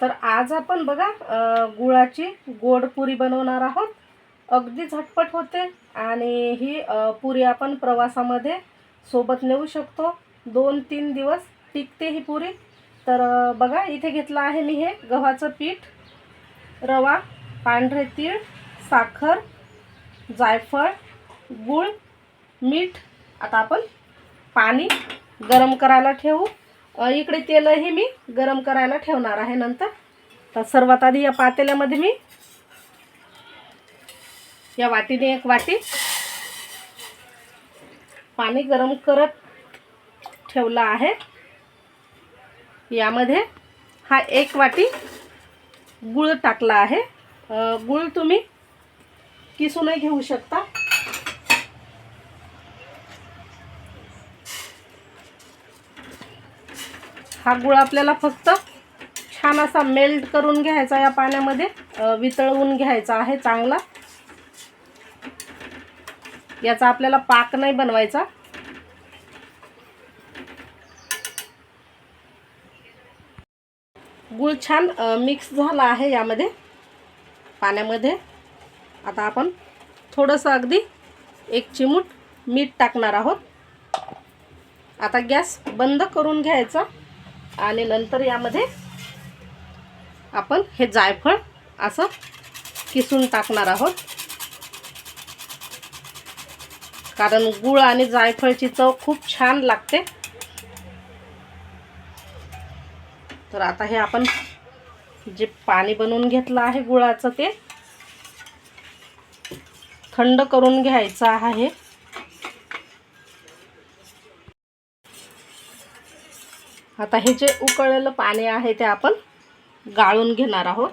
तर आज आपण बघा गुळाची गोड पुरी बनवणार आहोत. अगदी झटपट होते आणि ही पुरी आपण प्रवासामध्ये सोबत नेऊ शकतो. दोन तीन दिवस टिकते ही पुरी. तर बघा इथे घेतलं आहे मी हे गव्हाचं पीठ रवा पांढरे तीळ साखर जायफळ गूळ मीठ. आता आपण पाणी गरम करायला ठेवू. इकडे तेलही मी गरम करायला ठेवणार आहे नंतर. तर सर्वात आधी या पातेल्यामध्ये मी या वाटीने एक वाटी पाणी गरम करत ठेवलं आहे. यामध्ये हा एक वाटी गूळ टाकला आहे. गूळ तुम्ही किसूनही घेऊ शकता. हा गुळ आपल्याला फक्त छान असा मेल्ट करून घ्यायचा या पाण्यामध्ये. वितळवून घ्यायचा आहे चांगला. याचा आपल्याला पाक नाही बनवायचा. गुळ छान मिक्स झाला आहे यामध्ये पाण्यामध्ये. आता आपण थोडंसं अगदी एक चिमूट मीठ टाकणार आहोत. आता गॅस बंद करून घ्यायचा. आणि नंतर यामध्ये आपण हे जायफळ असं किसून टाकणार आहोत. कारण गुळ आणि जायफळची चव खूप छान लागते. तर आता हे आपण जे पाणी बनवून घेतलं आहे गुळाचं ते थंड करून घ्यायचं आहे. आता हे जे उकळलेलं पाणी आहे ते आपण गाळून घेणार आहोत.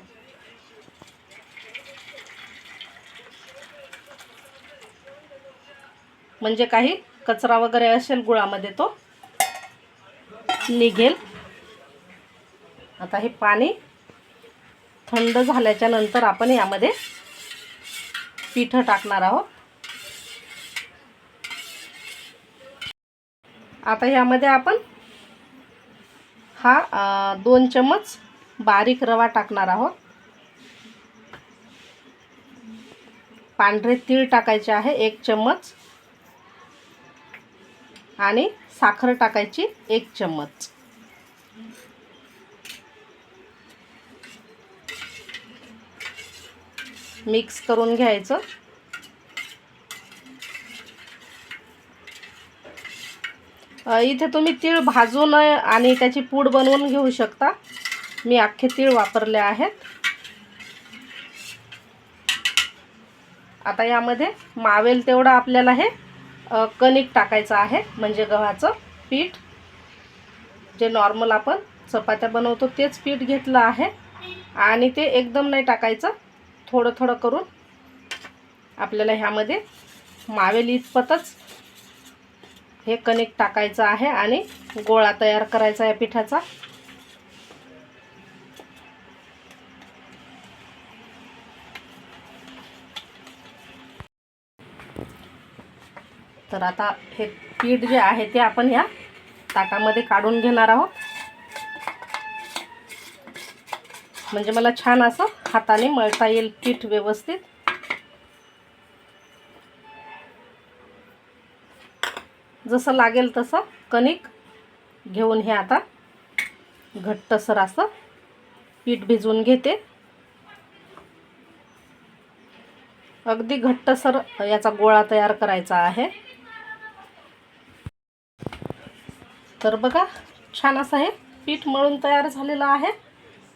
म्हणजे काही कचरा वगैरे असेल गुळामध्ये तो निघेल. आता हे पाणी थंड झाल्याच्यानंतर आपण यामध्ये पिठं टाकणार आहोत. आता यामध्ये आपण हा दोन चम्मच बारीक रवा टाकणार आहोत. पांढरे तीळ टाकायचे आहे एक चम्मच आणि साखर टाकायची एक चम्मच मिक्स करून घ्यायचं. इथे तुम्ही तीळ भाजून आणि त्याची पूड बनवून घेऊ शकता. मी अख्खे तीळ वापरले आहेत. आता यामध्ये मावेल तेवढं आपल्याला हे कणिक टाकायचं आहे म्हणजे गव्हाचं पीठ. जे नॉर्मल आपण चपात्या बनवतो तेच पीठ घेतलं आहे. आणि ते एकदम नाही टाकायचं. थोडं थोडं करून आपल्याला ह्यामध्ये मावेल इतपतच हे कणिक टाकायचं आहे आणि गोळा तयार करायचा आहे पिठाचा. तर आता हे पीठ जे आहे ते आपण या ताकामध्ये काढून घेणार आहोत. म्हणजे मला छान असं हाताने मळता येईल पीठ व्यवस्थित. जसं लागेल तसं कणिक घेऊन हे आता घट्टसर असं पीठ भिजवून घेते. अगदी घट्टसर याचा गोळा तयार करायचा आहे. तर बघा छान असं हे पीठ मळून तयार झालेलं आहे.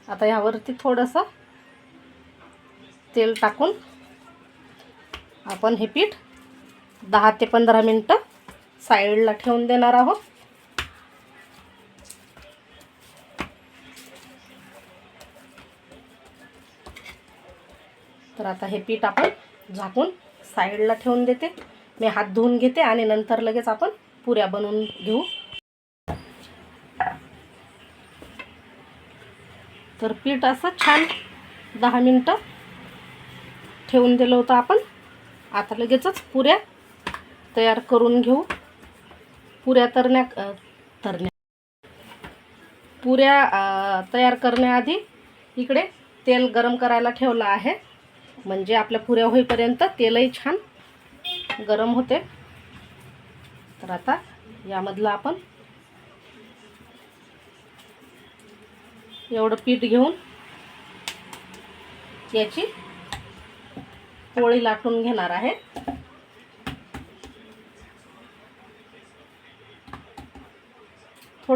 आता ह्यावरती थोडंसं तेल टाकून आपण हे पीठ दहा ते पंधरा मिनटं साईडला ठेवून देणार आहोत. तर आता हे पीठ आपण झाकून साईडला ठेवून देते. मी हात धुवून घेते आणि नंतर लगेच आपण पुऱ्या बनवून घेऊ. तर पीठ असं छान दहा मिनटं ठेवून दिलं होतं आपण. आता लगेचच पुऱ्या तयार करून घेऊ. पुऱ्या तरण्या तरण्या. पुऱ्या तयार करण्याआधी इकडे तेल गरम करायला ठेवलं आहे. म्हणजे आपल्या पुऱ्या होईपर्यंत तेलही छान गरम होते. तर आता यामधलं आपण एवढं पीठ घेऊन याची पोळी लाटून घेणार आहे.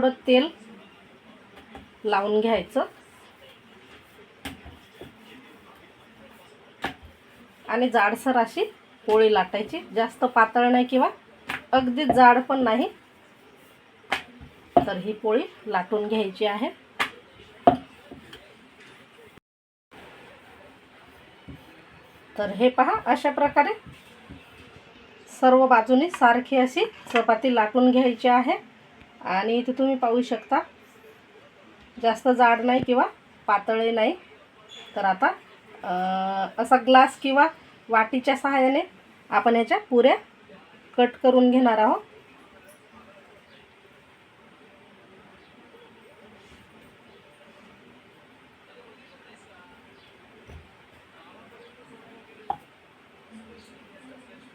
थोडं तेल लावून घ्यायचं. आणि जाडसर अशी पोळी लाटायची. जास्त पातळ नाही किंवा अगदी जाड पण नाही. तर ही पोळी लाटून घ्यायची आहे. तर हे पहा अशा प्रकारे सर्व बाजूनी सारखी अशी चपाती लाटून घ्यायची आहे. आणि इथे तुम्ही पाहू शकता जास्त जाड नाही किंवा पातळे नाही. तर आता असा ग्लास किंवा वाटीच्या सहाय्याने आपण याच्या पुऱ्या कट करून घेणार आहोत.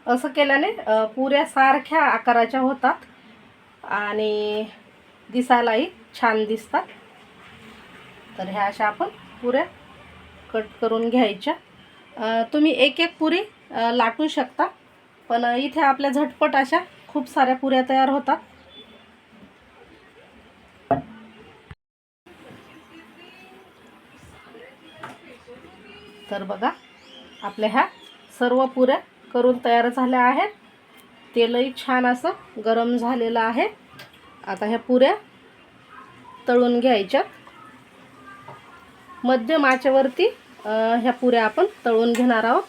असं केल्याने पुऱ्या सारख्या आकाराच्या होतात. आणि दिसायलाही छान दिसतात. तर ह्या अशा आपण पुऱ्या कट करून घ्यायच्या. तुम्ही एक एक पुरी लाटू शकता. पण इथे आपल्या झटपट अशा खूप साऱ्या पुऱ्या तयार होतात. तर बघा आपल्या ह्या सर्व पुऱ्या करून तयार झाल्या आहेत. तेलही छान असं गरम झालेलं आहे. आता ह्या पुऱ्या तळून घ्यायच्या मध्यम आचेवरती ह्या पुऱ्या आपण तळून घेणार आहोत.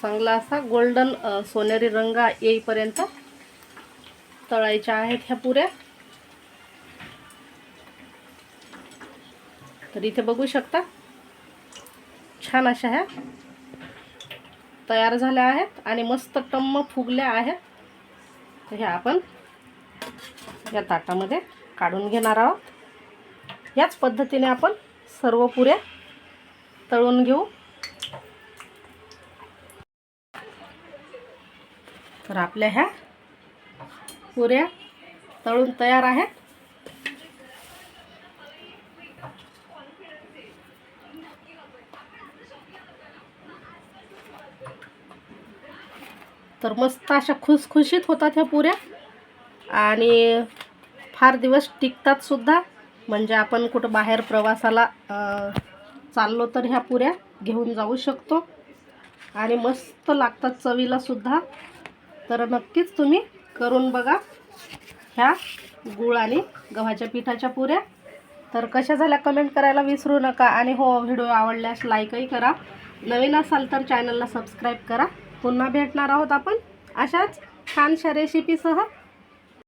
चांगला असा गोल्डन सोनेरी रंग येईपर्यंत तळायच्या आहेत ह्या पुऱ्या. तर इथे बघू शकता छान अशा ह्या तयार झाल्या आहेत आणि मस्त टम्म फुगल्या आहेत. तर ह्या आपण या ताटामध्ये काढून घेणार आहोत. याच पद्धतीने आपण सर्व पुऱ्या तळून घेऊ. तर आपल्या ह्या पुऱ्या तळून तयार आहेत. तर मस्त अशा खुसखुशीत होतात ह्या पुऱ्या आणि फार दिवस टिकतात सुद्धा. म्हणजे आपण कुठं बाहेर प्रवासाला चाललो तर ह्या पुऱ्या घेऊन जाऊ शकतो. आणि मस्त लागतात चवीला सुद्धा. तर नक्कीच तुम्ही करून बघा ह्या गूळ आणि गव्हाच्या पिठाच्या पुऱ्या. तर कशा झाल्या कमेंट करायला विसरू नका आणि हो व्हिडिओ आवडल्यास लाईकही करा. नवीन असाल तर चॅनलला सबस्क्राईब करा. पुन्हा भेटणार आहोत आपण अशाच छानशा रेसिपीसह